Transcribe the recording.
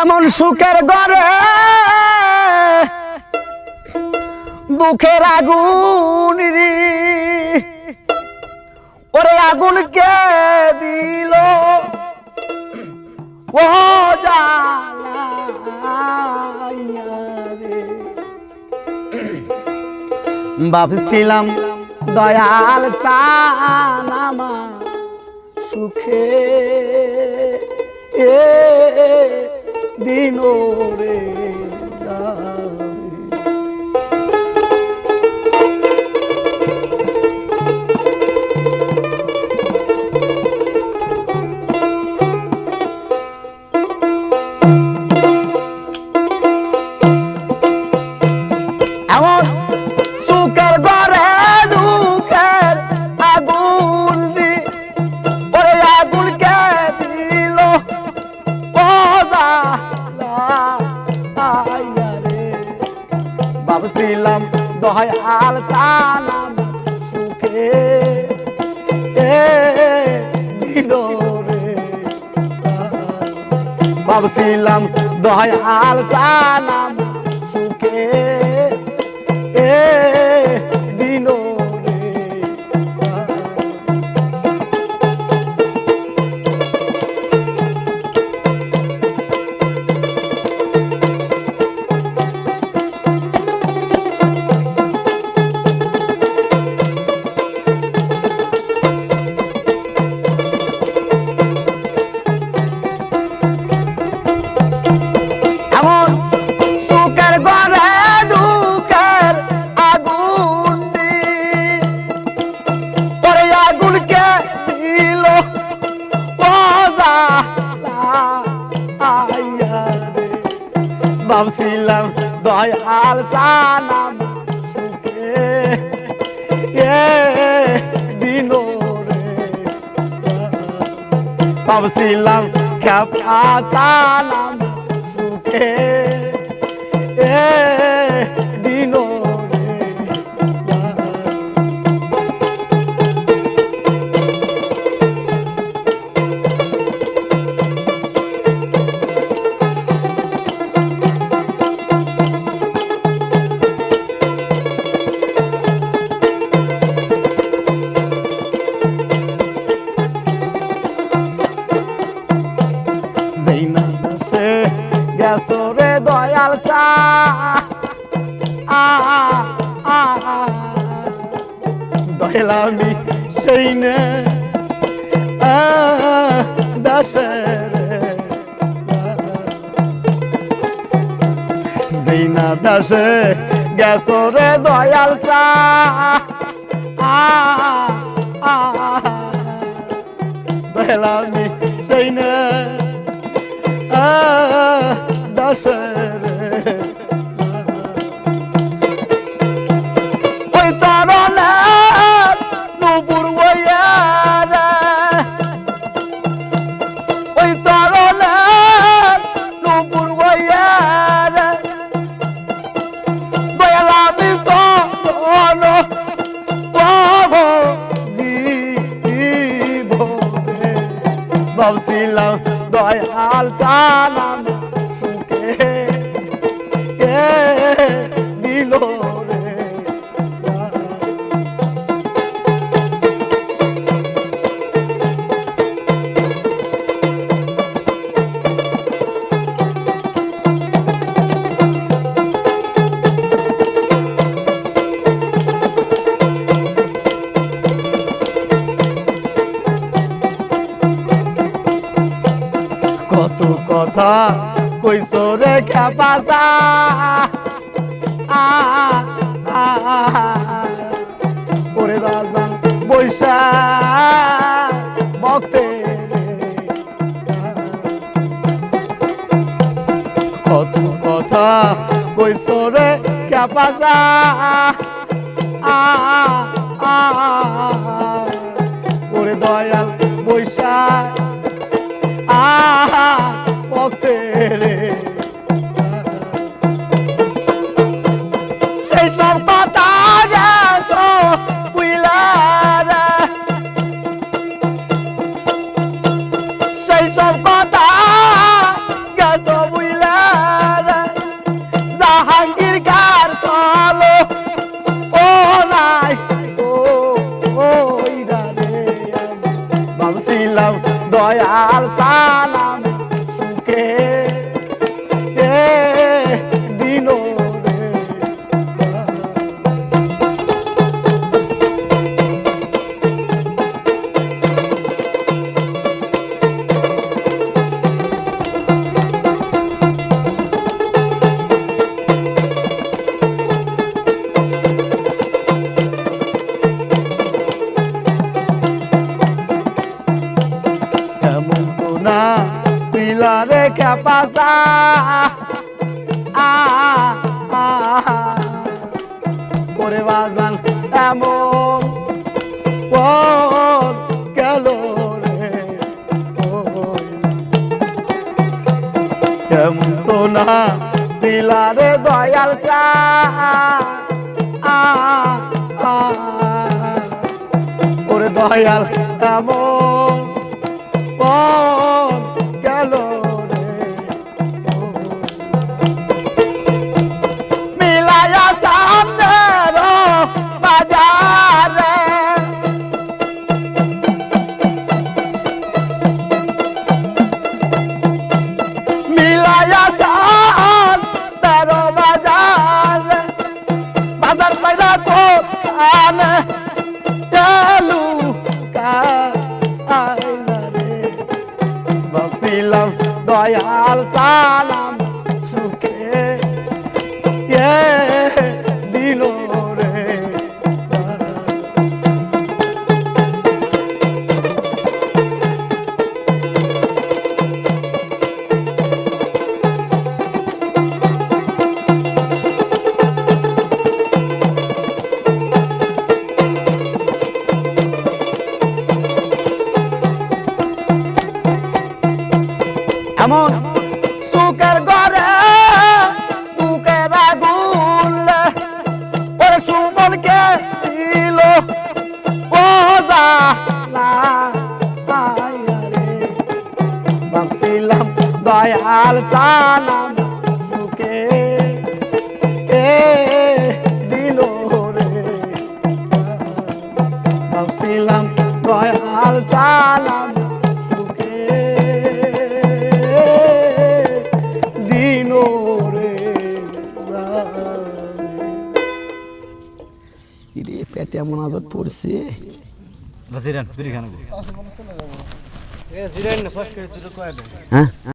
এমন সুখের ঘরে দুঃখের আগুন ওরে আগুন কে দিল? ও ভাবছিলাম দয়াল চানামা সুখে। এ দিন রে যাবে। ভাবছিলাম দহায় দয়াল চালাম সুখে। দিল রে। ভাবছিলাম দহায় দয়াল চালাম ভাবছিলাম দয়াল জানাম সুখে। এ দিন রে। ভাবছিলাম খেপা জানাম সুখে। এ আমি সেই নে। আ, দাসে রে যেই না দাসে গেছো রে দয়াল চা। দয়াল আমি সেই নে। দাসের ভাবছিলাম দয়াল চালাম কথা কইছো রে খেপাসা ওরে রাজান বৈশা ভক্তে কত কথা কইছো রে খেপাসা ওরে দয়াল বৈশা আহা। তেরে। সেই সব কথা গেছো বুইলা সেই সব কথা গেছো বুইলা জাহাঙ্গীর কার চলো, ও নাই, ও ওই রে ভাবছিলাম, দয়াল সালামে। বুই বাসা আ আ করে বাজান, এমন গেল রে। কেমন তো না শিলারে দয়াল চা। ওরে দয়াল, এমন পর ভাবছিলাম দয়াল চালাম সুখে। এ সুখের ঘরে দুঃখের আগুন। ওরে সুমনকে দিল, ও যা দয়াল চালাম সুখে। এ দিল রে। ভাবছিলাম দয়াল চালাম আজট পড়ছে। হ্যাঁ?